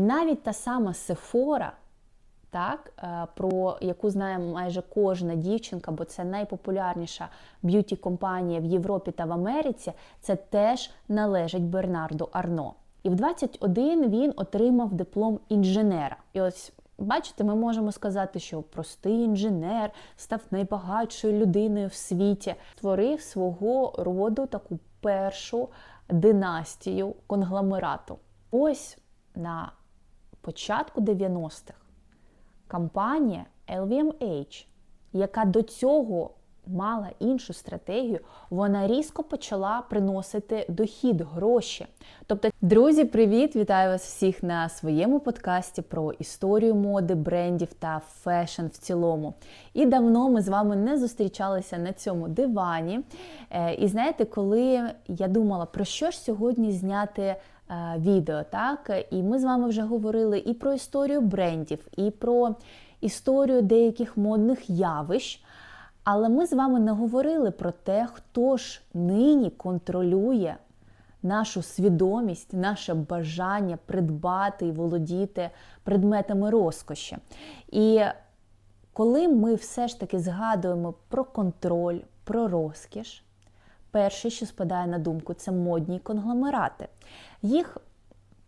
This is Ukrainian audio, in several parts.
І навіть та сама Сефора, так, е, про яку знає майже кожна дівчинка, бо це найпопулярніша б'юті-компанія в Європі та в Америці, це теж належить Бернарду Арно. І в 21 він отримав диплом інженера. І ось бачите, ми можемо сказати, що простий інженер став найбагатшою людиною в світі, створив свого роду таку першу династію конгломерату. Ось на початку 90-х компанія LVMH, яка до цього мала іншу стратегію, вона різко почала приносити дохід, гроші. Тобто, друзі, привіт! Вітаю вас всіх на своєму подкасті про історію моди, брендів та фешн в цілому. І давно ми з вами не зустрічалися на цьому дивані. Е, І знаєте, коли я думала, про що ж сьогодні зняти відео, так? І ми з вами вже говорили і про історію брендів, і про історію деяких модних явищ. Але ми з вами не говорили про те, хто ж нині контролює нашу свідомість, наше бажання придбати і володіти предметами розкоші. І коли ми все ж таки згадуємо про контроль, про розкіш, перше, що спадає на думку, це модні конгломерати. Їх,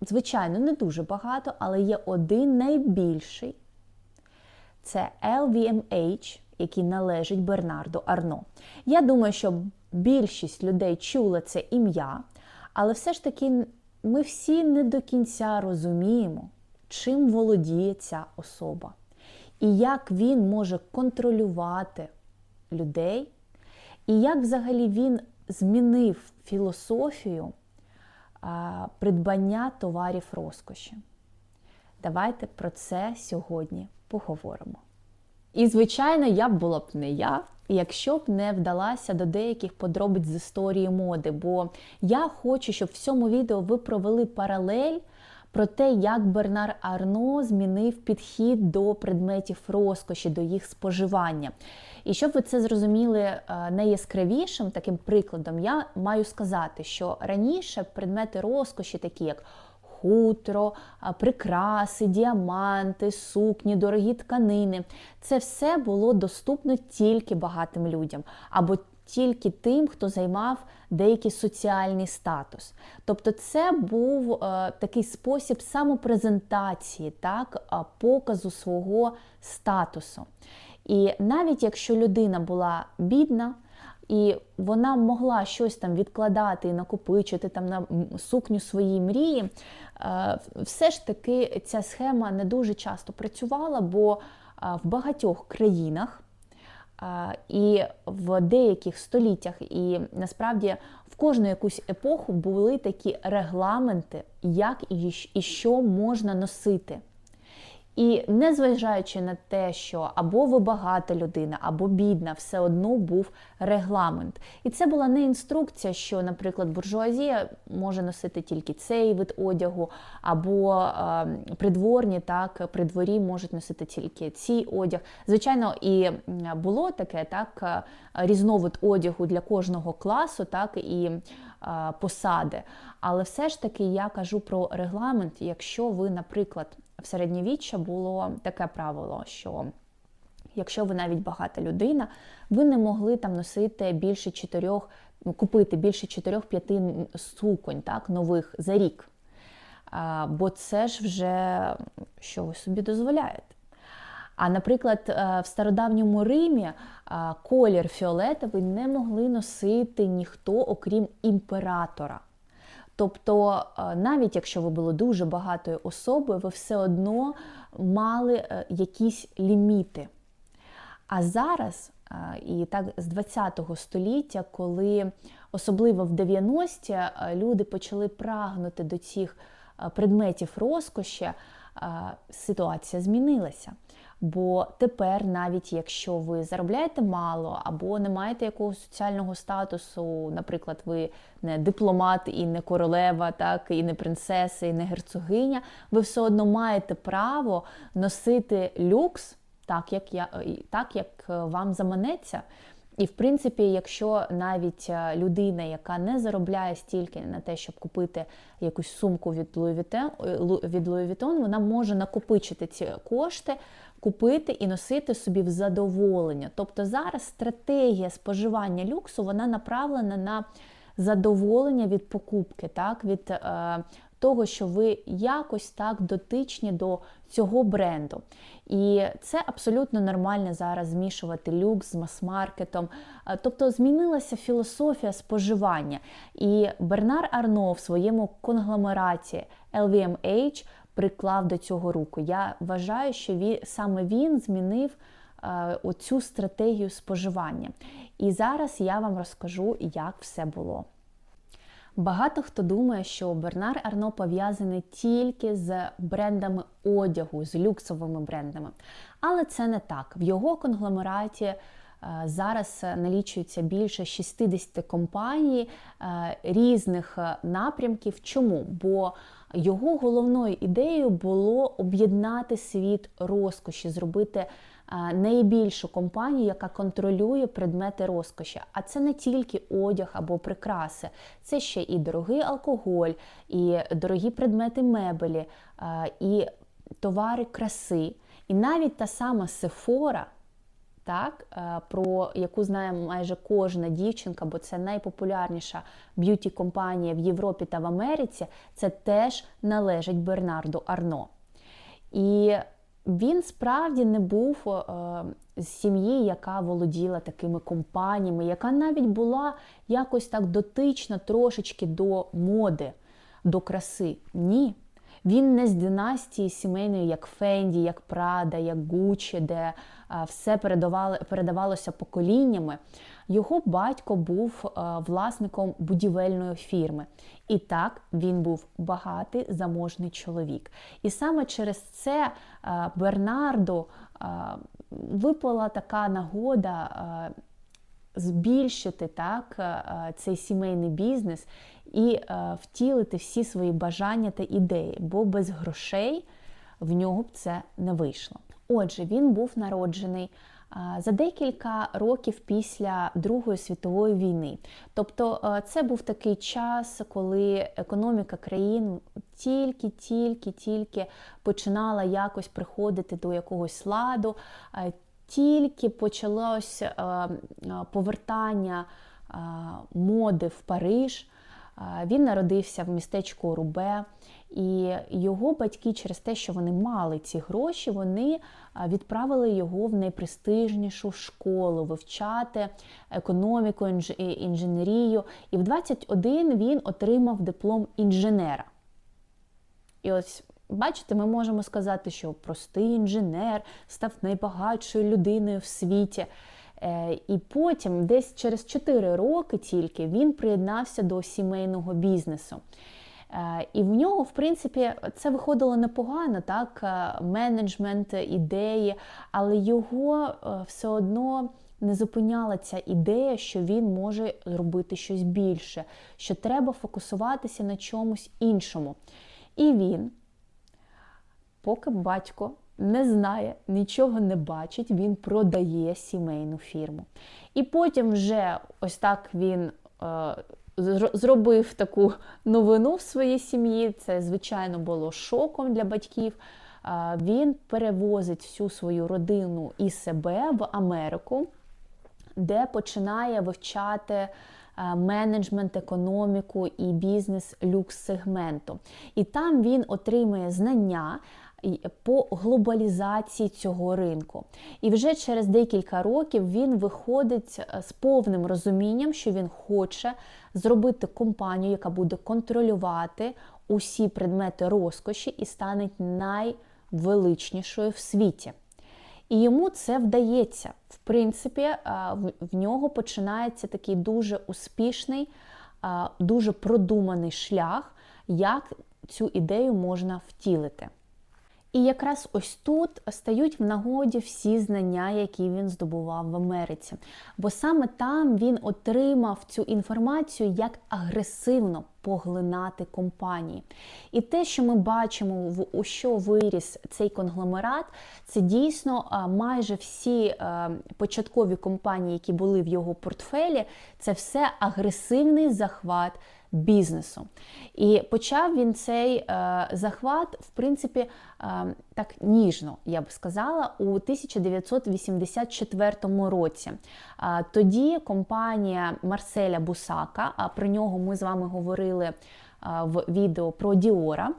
звичайно, не дуже багато, але є один найбільший це LVMH, який належить Бернарду Арно. Я думаю, що більшість людей чула це ім'я, але все ж таки ми всі не до кінця розуміємо, чим володіє ця особа, і як він може контролювати людей, і як взагалі він змінив філософію придбання товарів розкоші. Давайте про це сьогодні поговоримо. І, звичайно, я б була б не я, якщо б не вдалася до деяких подробиць з історії моди. Бо я хочу, щоб в цьому відео ви провели паралель про те, як Бернар Арно змінив підхід до предметів розкоші, до їх споживання. І щоб ви це зрозуміли е, найяскравішим таким прикладом, я маю сказати, що раніше предмети розкоші, такі як хутро, прикраси, діаманти, сукні, дорогі тканини. Це все було доступно тільки багатим людям або тільки тим, хто займав деякий соціальний статус. Тобто, це був е, такий спосіб самопрезентації, так, показу свого статусу. І навіть якщо людина була бідна, і вона могла щось там відкладати і накопичити там на сукню своїй мрії, е, все ж таки ця схема не дуже часто працювала, бо в багатьох країнах і в деяких століттях, і насправді в кожну якусь епоху були такі регламенти, як і що можна носити. І незважаючи на те, що або ви багата людина, або бідна, все одно був регламент. І це була не інструкція, що, наприклад, буржуазія може носити тільки цей вид одягу, або е, придворні, так, при дворі можуть носити тільки цей одяг. Звичайно, і було таке так, різновид одягу для кожного класу, так і е, посади. Але все ж таки я кажу про регламент, якщо ви, наприклад, в середньовіччя було таке правило, що якщо ви навіть багата людина, ви не могли там носити більше чотирьох, ну, купити більше чотирьох-п'яти суконь так, нових за рік. А, бо це ж вже що ви собі дозволяєте. А, наприклад, е, в стародавньому Римі колір фіолетовий не могли носити ніхто, окрім імператора. Тобто, е, навіть якщо ви були дуже багатою особою, ви все одно мали е, якісь ліміти. А зараз, е, і так з 20-го століття, коли особливо в 90-ті люди почали прагнути до цих предметів розкоші, ситуація змінилася. Бо тепер, навіть якщо ви заробляєте мало або не маєте якогось соціального статусу, наприклад, ви не дипломат і не королева, так і не принцеса, і не герцогиня, ви все одно маєте право носити люкс так, як я так, як вам заманеться. І в принципі, якщо навіть е, людина, яка не заробляє стільки на те, щоб купити якусь сумку е, від Louis Vuitton, вона може накопичити ці кошти, купити і носити собі в задоволення. Тобто зараз стратегія споживання люксу вона направлена на задоволення від покупки, так від е, того, що ви якось так дотичні до цього бренду. І це абсолютно нормально зараз змішувати люкс з мас-маркетом. Е, Тобто змінилася філософія споживання. І Бернар Арно в своєму конгломераті LVMH приклав до цього руку. Я вважаю, що він, саме він змінив е, оцю стратегію споживання. І зараз я вам розкажу, як все було. Багато хто думає, що Бернар Арно пов'язаний тільки з брендами одягу, з люксовими брендами. Але це не так. В його конгломераті е, зараз налічується більше 60 компаній е, різних напрямків. Чому? Бо його головною ідеєю було об'єднати світ розкоші, зробити найбільшу компанію, яка контролює предмети розкоші. А це не тільки одяг або прикраси, це ще і дорогий алкоголь, і дорогі предмети мебелі, і товари краси. І навіть та сама Сефора, так, про яку знає майже кожна дівчинка, бо це найпопулярніша б'юті-компанія в Європі та в Америці, це теж належить Бернарду Арно. І він справді не був е, з сім'ї, яка володіла такими компаніями, яка навіть була якось так дотична трошечки до моди, до краси. Ні. Він не з династії сімейної, як Фенді, як Прада, як Гуччі, де е, все передавали, передавалося поколіннями. Його батько був е, власником будівельної фірми. І так він був багатий заможний чоловік. І саме через це е, Бернарду е, випала така нагода. Е, збільшити так, е, цей сімейний бізнес і е, втілити всі свої бажання та ідеї, бо без грошей в нього б це не вийшло. Отже, він був народжений е, за декілька років після Другої світової війни. Тобто е, це був такий час, коли економіка країн тільки-тільки-тільки починала якось приходити до якогось ладу. Тільки почалось е, е, повертання е, моди в Париж. Він народився в містечку Рубе, і його батьки, через те, що вони мали ці гроші, вони відправили його в найпрестижнішу школу вивчати економіку, інженерію. І в 21 він отримав диплом інженера. І ось бачите, ми можемо сказати, що простий інженер став найбагатшою людиною в світі. Е, І потім, десь через 4 роки тільки, він приєднався до сімейного бізнесу. Е, І в нього, в принципі, це виходило непогано, так, е, менеджмент, ідеї, але його все одно не зупиняла ця ідея, що він може зробити щось більше, що треба фокусуватися на чомусь іншому. І він, поки батько не знає, нічого не бачить, він продає сімейну фірму. І потім вже ось так він е, зробив таку новину в своїй сім'ї. Це, звичайно, було шоком для батьків. Е, Він перевозить всю свою родину і себе в Америку, де починає вивчати е, менеджмент, економіку і бізнес люкс-сегменту. І там він отримує знання по глобалізації цього ринку. І вже через декілька років він виходить е, з повним розумінням, що він хоче зробити компанію, яка буде контролювати усі предмети розкоші і стане найвеличнішою в світі. І йому це вдається. В принципі, в- в нього починається такий дуже успішний, дуже продуманий шлях, як цю ідею можна втілити. І якраз ось тут стають в нагоді всі знання, які він здобував в Америці. Бо саме там він отримав цю інформацію, як агресивно поглинати компанії. І те, що ми бачимо, в у що виріс цей конгломерат, це дійсно майже всі початкові компанії, які були в його портфелі, це все агресивний захват бізнесу. І почав він цей е, захват, в принципі, е, так ніжно, я б сказала, у 1984 році. Е, тоді компанія Марселя Бусака, а про нього ми з вами говорили е, в відео про Діора.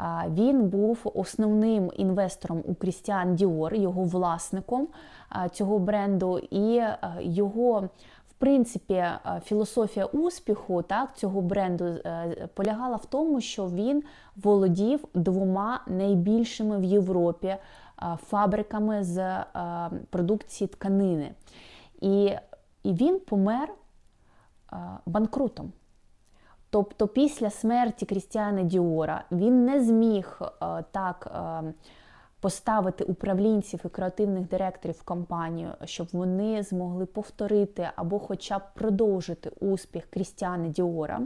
Е, Він був основним інвестором у Крістіан Діор, його власником е, цього бренду, і е, його принципі, е, філософія успіху так, цього бренду е, полягала в тому, що він володів двома найбільшими в Європі е, фабриками з продукції тканини. І, і він помер банкрутом. Тобто після смерті Крістіана Діора він не зміг так поставити управлінців і креативних директорів в компанію, щоб вони змогли повторити або хоча б продовжити успіх Крістіана Діора.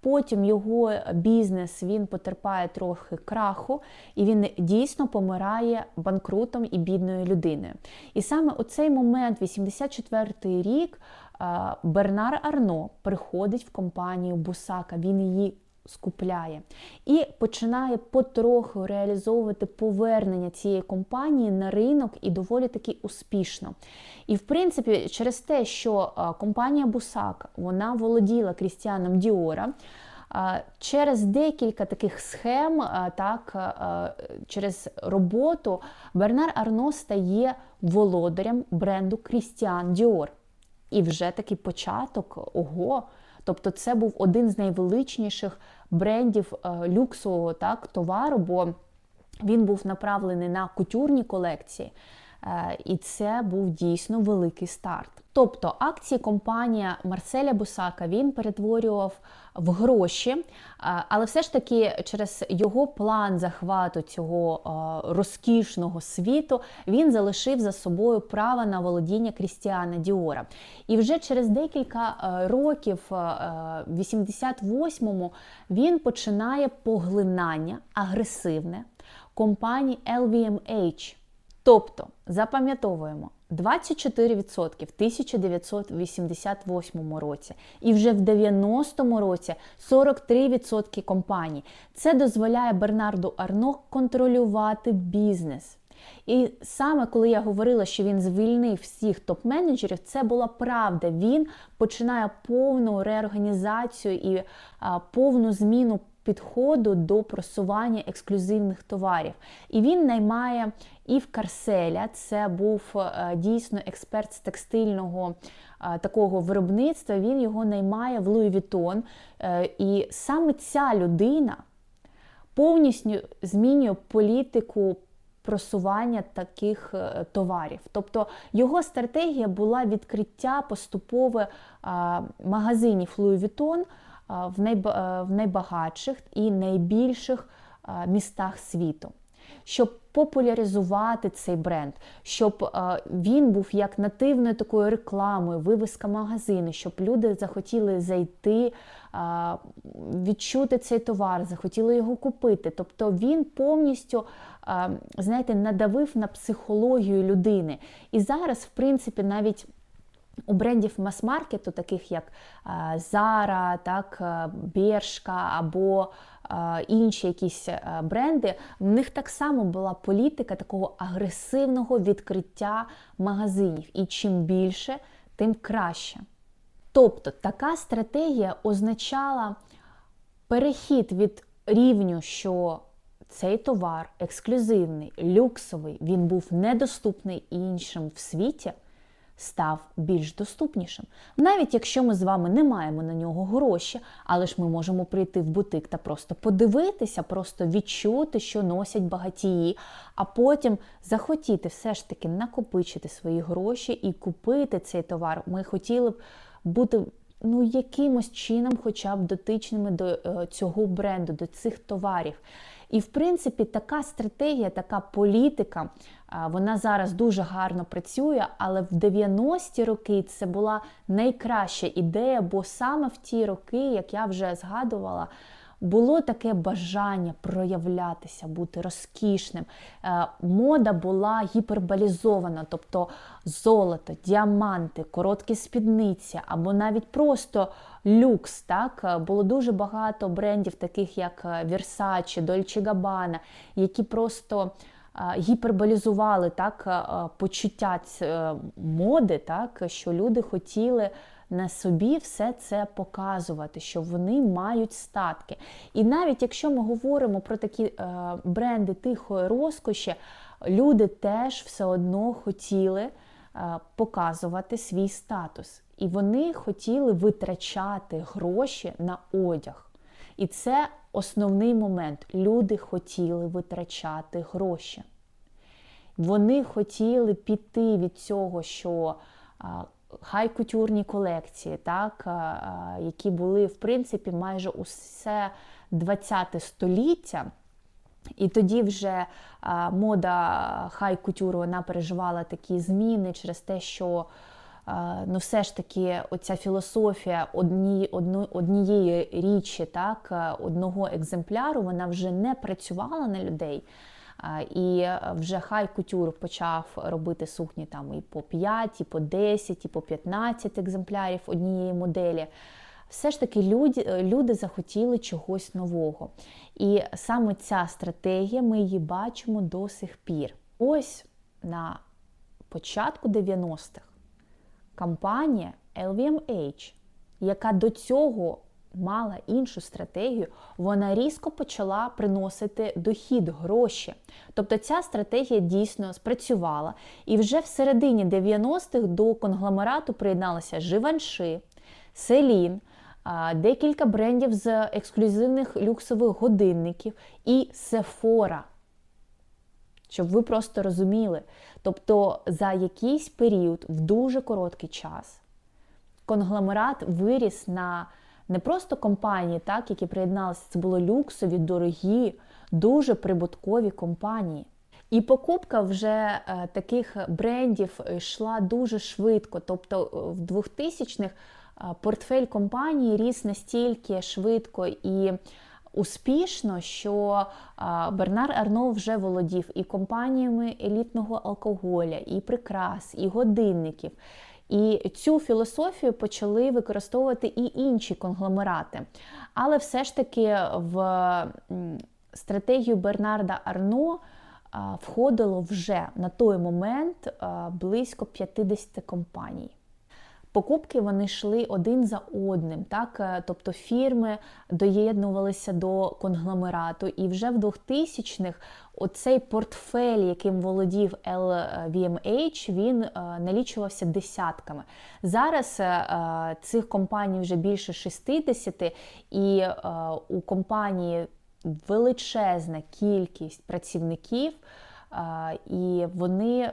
Потім його бізнес він потерпає трохи краху, і він дійсно помирає банкрутом і бідною людиною. І саме у цей момент, 84-й рік, е, Бернар Арно приходить в компанію Бусака. Він її скупляє і починає потроху реалізовувати повернення цієї компанії на ринок і доволі таки успішно. І в принципі, через те, що е, компанія Бусак вона володіла Крістіаном Діора. е, Через декілька таких схем, е, так через роботу Бернар Арно стає володарем бренду Крістіан Діор. І вже такий початок ого. Тобто, це був один з найвеличніших брендів е, люксового так, товару, бо він був направлений на кутюрні колекції. Е, І це був дійсно великий старт. Тобто акції компанія Марселя Бусака він перетворював в гроші, е, але все ж таки через його план захвату цього е, розкішного світу він залишив за собою право на володіння Крістіана Діора. І вже через декілька років, в 88-му, він починає поглинання агресивне компанії LVMH. Тобто, запам'ятовуємо, 24% в 1988 році, і вже в 90-му році 43% компаній. Це дозволяє Бернарду Арно контролювати бізнес. І саме коли я говорила, що він звільнив всіх топ-менеджерів, це була правда. Він починає повну реорганізацію і а, повну зміну підходу до просування ексклюзивних товарів. І він наймає Ів Карселя, це був е, дійсно експерт з текстильного такого виробництва. Він його наймає в Луї Вітон. Е, І саме ця людина повністю змінює політику. Просування таких е, товарів, тобто його стратегія була відкриття поступове магазинів Louis Vuitton в, е, найбагатших і найбільших містах світу, щоб популяризувати цей бренд, щоб е, він був як нативною такою рекламою, вивіска магазину, щоб люди захотіли зайти, е, відчути цей товар, захотіли його купити. Тобто він повністю, е, знаєте, надавив на психологію людини. І зараз, в принципі, навіть у брендів мас-маркету, таких як е, Zara, так, Бершка або е, інші якісь е, бренди, в них так само була політика такого агресивного відкриття магазинів. І чим більше, тим краще. Тобто така стратегія означала перехід від рівню, що цей товар ексклюзивний, люксовий, він був недоступний іншим в світі, став більш доступнішим. Навіть якщо ми з вами не маємо на нього гроші, але ж ми можемо прийти в бутик та просто подивитися, просто відчути, що носять багатії, а потім захотіти все ж таки накопичити свої гроші і купити цей товар. Ми хотіли б бути ну, якимось чином, хоча б дотичними до е, цього бренду, до цих товарів. І, в принципі, така стратегія, така політика, вона зараз дуже гарно працює, але в 90-ті роки це була найкраща ідея, бо саме в ті роки, як я вже згадувала, було таке бажання проявлятися, бути розкішним. Е, Мода була гіперболізована, тобто золото, діаманти, короткі спідниці або навіть просто люкс. Так? Е, Було дуже багато брендів, таких як е, Versace, Dolce Gabbana, які просто е, гіперболізували так, почуття моди, так, що люди хотіли на собі все це показувати, що вони мають статки. І навіть якщо ми говоримо про такі бренди тихої розкоші, люди теж все одно хотіли показувати свій статус. І вони хотіли витрачати гроші на одяг. І це основний момент. Люди хотіли витрачати гроші. Вони хотіли піти від цього, що хай-кутюрні колекції, так, які були, в принципі, майже усе 20 століття. І тоді вже мода хай-кутюру вона переживала такі зміни через те, що ну, все ж таки оця філософія одні, одно, однієї річі, так, одного екземпляру, вона вже не працювала на людей. І вже хай кутюр почав робити сукні там і по 5, і по 10, і по 15 екземплярів однієї моделі. Все ж таки люди, люди захотіли чогось нового. І саме ця стратегія, ми її бачимо до сих пір. Ось на початку 90-х компанія LVMH, яка до цього мала іншу стратегію, вона різко почала приносити дохід, гроші. Тобто ця стратегія дійсно спрацювала. І вже в середині 90-х до конгломерату приєдналися Живанши, Селін, декілька брендів з ексклюзивних люксових годинників і Sephora. Щоб ви просто розуміли. Тобто за якийсь період, в дуже короткий час, конгломерат виріс на не просто компанії, так, які приєдналися, це були люксові, дорогі, дуже прибуткові компанії. І покупка вже е, таких брендів йшла дуже швидко. Тобто е, в 2000-х е, портфель компанії ріс настільки швидко і успішно, що Бернар Арно вже володів і компаніями елітного алкоголя, і прикрас, і годинників. І цю філософію почали використовувати і інші конгломерати. Але все ж таки в стратегію Бернарда Арно входило вже на той момент близько 50 компаній. Покупки вони йшли один за одним, так Е, тобто фірми доєднувалися до конгломерату, і вже в 2000-х оцей портфель, яким володів LVMH, він е, налічувався десятками. Зараз е, цих компаній вже більше 60, і у компанії величезна кількість працівників, і вони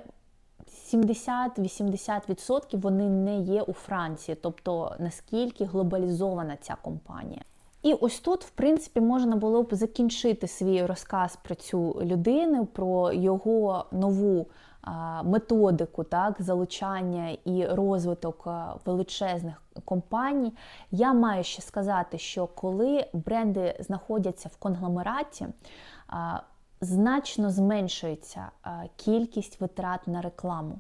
70-80% вони не є у Франції, тобто наскільки глобалізована ця компанія. І ось тут, в принципі, можна було б закінчити свій розказ про цю людину, про його нову методику, так, залучання і розвиток величезних компаній. Я маю ще сказати, що коли бренди знаходяться в конгломераті, значно зменшується кількість витрат на рекламу.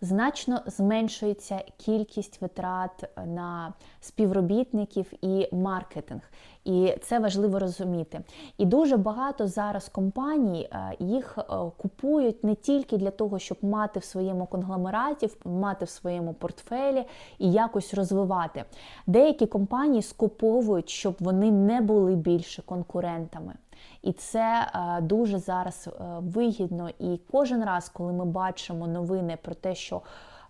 Значно зменшується кількість витрат на співробітників і маркетинг, і це важливо розуміти. І дуже багато зараз компаній е, їх е, купують не тільки для того, щоб мати в своєму конгломераті, мати в своєму портфелі і якось розвивати. Деякі компанії скуповують, щоб вони не були більше конкурентами. І це е, дуже зараз е, вигідно. І кожен раз, коли ми бачимо новини про те, що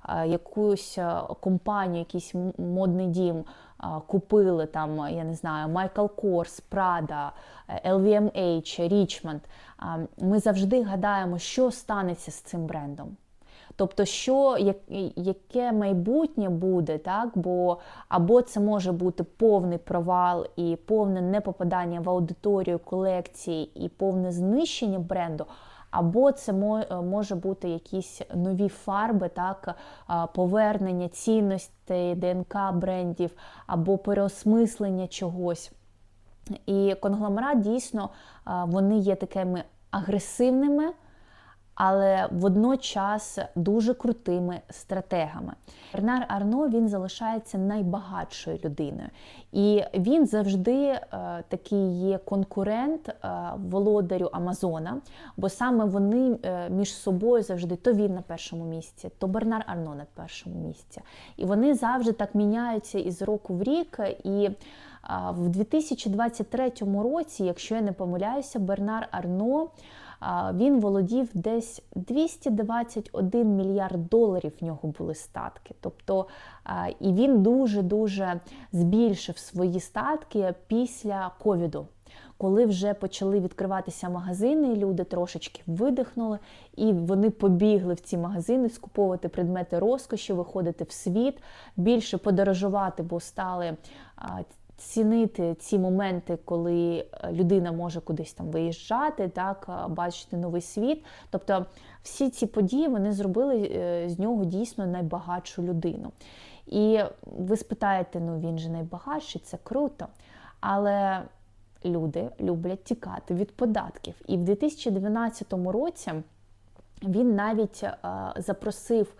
е, якусь компанію, якийсь модний дім купили там, я не знаю, Kors, Prada, е, LVMH, е, ми завжди гадаємо, що станеться з цим брендом. Тобто, що яке майбутнє буде, так? Бо або це може бути повний провал і повне непопадання в аудиторію колекції і повне знищення бренду. Або це може бути якісь нові фарби, так, повернення цінностей ДНК брендів, або переосмислення чогось. І конгломерат дійсно вони є такими агресивними але водночас дуже крутими стратегами. Бернар Арно він залишається найбагатшою людиною, і він завжди е, такий є конкурент е, володарю Амазона, бо саме вони е, між собою завжди то він на першому місці, то Бернар Арно на першому місці. І вони завжди так міняються із року в рік. І в 2023 році, якщо я не помиляюся, Бернар Арно він володів десь 221 мільярд доларів в нього були статки. Тобто і він дуже-дуже збільшив свої статки після ковіду. Коли вже почали відкриватися магазини, люди трошечки видихнули, і вони побігли в ці магазини скуповувати предмети розкоші, виходити в світ, більше подорожувати, бо стали цінити ці моменти, коли е, людина може кудись там виїжджати, так, е, бачити новий світ. Тобто всі ці події вони зробили е, з нього дійсно найбагатшу людину. І ви спитаєте, ну він же найбагатший, це круто. Але люди люблять тікати від податків. І в 2012 році він навіть запросив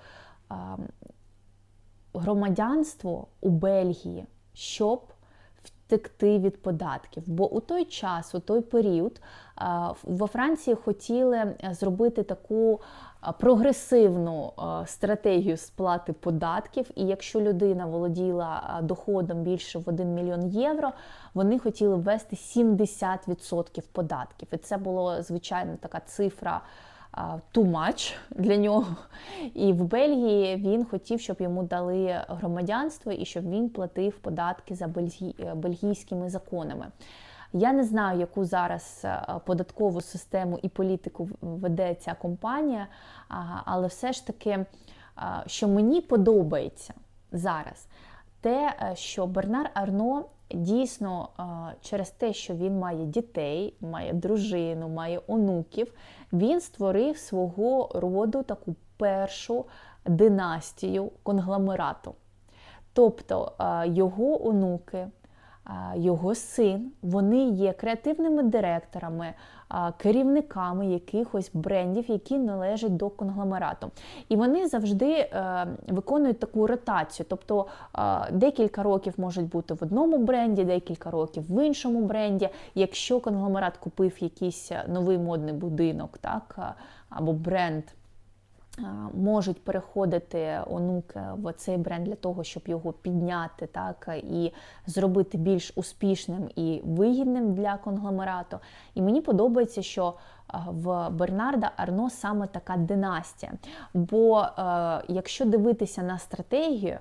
громадянство у Бельгії, щоб втекти від податків. Бо у той час, у той період, во Франції хотіли зробити таку прогресивну стратегію сплати податків. І якщо людина володіла доходом більше в 1 мільйон євро, вони хотіли ввести 70% податків. І це було звичайно така цифра too much для нього. І в Бельгії він хотів, щоб йому дали громадянство і щоб він платив податки за бельгійськими законами. Я не знаю, яку зараз податкову систему і політику веде ця компанія, але все ж таки, що мені подобається зараз, те, що Бернар Арно дійсно через те, що він має дітей, має дружину, має онуків, він створив свого роду таку першу династію конгломерату. Тобто його онуки його син, вони є креативними директорами, керівниками якихось брендів, які належать до конгломерату. І вони завжди е, виконують таку ротацію. Тобто декілька років можуть бути в одному бренді, декілька років в іншому бренді. Якщо конгломерат купив якийсь новий модний будинок, так, або бренд можуть переходити онуки в цей бренд для того, щоб його підняти, так і зробити більш успішним і вигідним для конгломерату. І мені подобається, що в Бернарда Арно саме така династія. Бо е, якщо дивитися на стратегію,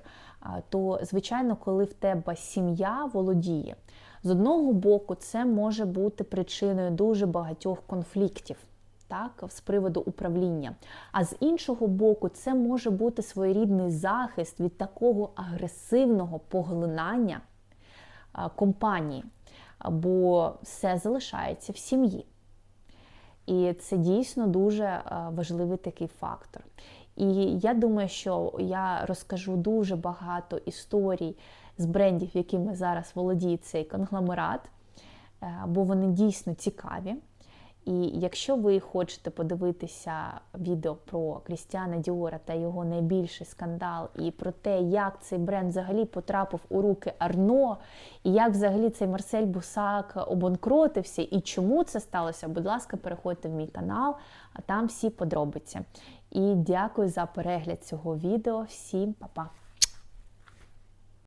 то звичайно, коли в тебе сім'я володіє, з одного боку, це може бути причиною дуже багатьох конфліктів так, з приводу управління. А з іншого боку, це може бути своєрідний захист від такого агресивного поглинання компанії, бо все залишається в сім'ї. І це дійсно дуже важливий такий фактор. І я думаю, що я розкажу дуже багато історій з брендів, якими зараз володіє цей конгломерат, е, бо вони дійсно цікаві. І якщо ви хочете подивитися відео про Крістіана Діора та його найбільший скандал, і про те, як цей бренд взагалі потрапив у руки Арно, і як взагалі цей Марсель Бусак обанкротився, і чому це сталося, будь ласка, переходьте в мій канал, а там всі подробиці. І дякую за перегляд цього відео. Всім па-па!